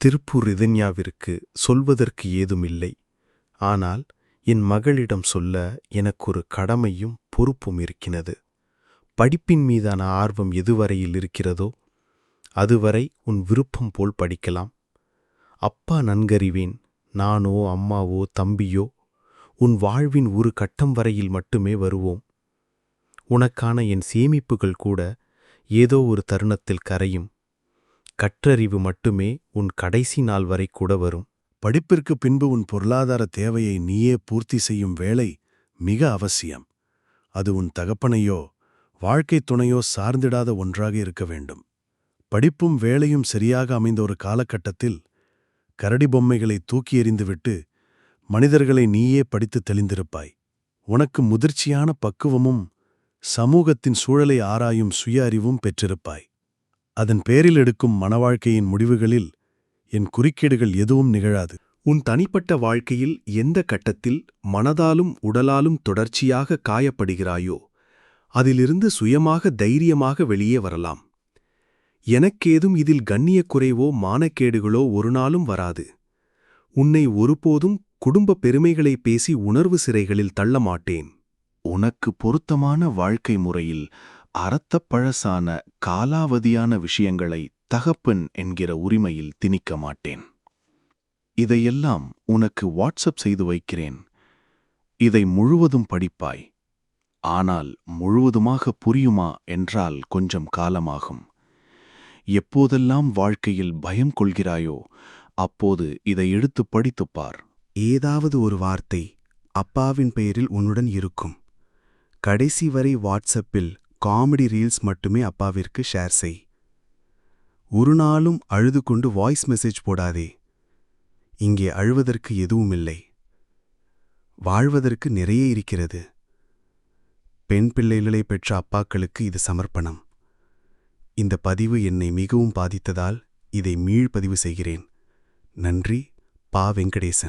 திருப்பூர் ரிதன்யாவிற்கு சொல்வதற்கு ஏதுமில்லை. ஆனால் என் மகளிடம் சொல்ல எனக்கொரு கடமையும் பொறுப்பும் இருக்கிறது. படிப்பின் மீதான ஆர்வம் எதுவரையில் இருக்கிறதோ அதுவரை உன் விருப்பம் போல் படிக்கலாம். அப்பா நன்கறிவேன் நானோ அம்மாவோ தம்பியோ உன் வாழ்வின் ஒரு கட்டம் வரையில் மட்டுமே வருவோம். உனக்கான என் சேமிப்புகள் கூட ஏதோ ஒரு தருணத்தில் கரையும். கற்றறிவு மட்டுமே உன் கடைசி நாள் வரை கூட வரும். படிப்பிற்கு பின்பு உன் பொருளாதார தேவையை நீயே பூர்த்தி செய்யும் வேலை மிக அவசியம். அது உன் தகப்பனையோ வாழ்க்கைத் துணையோ சார்ந்திடாத ஒன்றாக இருக்க வேண்டும். படிப்பும் வேலையும் சரியாக அமைந்த ஒரு காலகட்டத்தில் கரடி பொம்மைகளை தூக்கி எறிந்துவிட்டு மனிதர்களை நீயே படித்து தெளிந்திருப்பாய். உனக்கு முதிர்ச்சியான பக்குவமும் சமூகத்தின் சூழலை ஆராயும் சுய அறிவும் பெற்றிருப்பாய். அதன் பேரில் எடுக்கும் மனவாழ்க்கையின் முடிவுகளில் என் குறுக்கீடுகள் எதுவும் நிகழாது. உன் தனிப்பட்ட வாழ்க்கையில் எந்த கட்டத்தில் மனதாலும் உடலாலும் தொடர்ச்சியாக காயப்படுகிறாயோ அதிலிருந்து சுயமாக தைரியமாக வெளியே வரலாம். எனக்கேதும் இதில் கண்ணிய குறைவோ மானக்கேடுகளோ ஒரு நாளும் வராது. உன்னை ஒருபோதும் குடும்ப பெருமைகளை பேசி உணர்வு சிறைகளில் தள்ள மாட்டேன் உனக்கு பொருத்தமான வாழ்க்கை முறையில் அறத்த பழசான காலாவதியான விஷயங்களை தகப்பன் என்கிற உரிமையில் திணிக்க மாட்டேன். இதையெல்லாம் உனக்கு வாட்ஸ்அப் செய்து வைக்கிறேன். இதை முழுவதும் படிப்பாய். ஆனால் முழுவதுமாக புரியுமா என்றால் கொஞ்சம் காலமாகும். எப்போதெல்லாம் வாழ்க்கையில் பயம் கொள்கிறாயோ அப்போது இதை எடுத்துப் படித்துப் பார். ஏதாவது ஒரு வார்த்தை அப்பாவின் பெயரில் உன்னுடன் இருக்கும். கடைசி வரை வாட்ஸ்அப்பில் காமெடி ரீல்ஸ் மட்டுமே அப்பாவிற்கு ஷேர் செய். ஒரு நாளும் அழுது கொண்டு வாய்ஸ் மெசேஜ் போடாதே. இங்கே அழுவதற்கு எதுவுமில்லை வாழ்வதற்கு நிறைய இருக்கிறது. பெண் பிள்ளைகளை பெற்ற அப்பாக்களுக்கு இது சமர்ப்பணம். இந்த பதிவு என்னை மிகவும் பாதித்ததால் இதை மீள்பதிவு செய்கிறேன். நன்றி பா வெங்கடேசன்.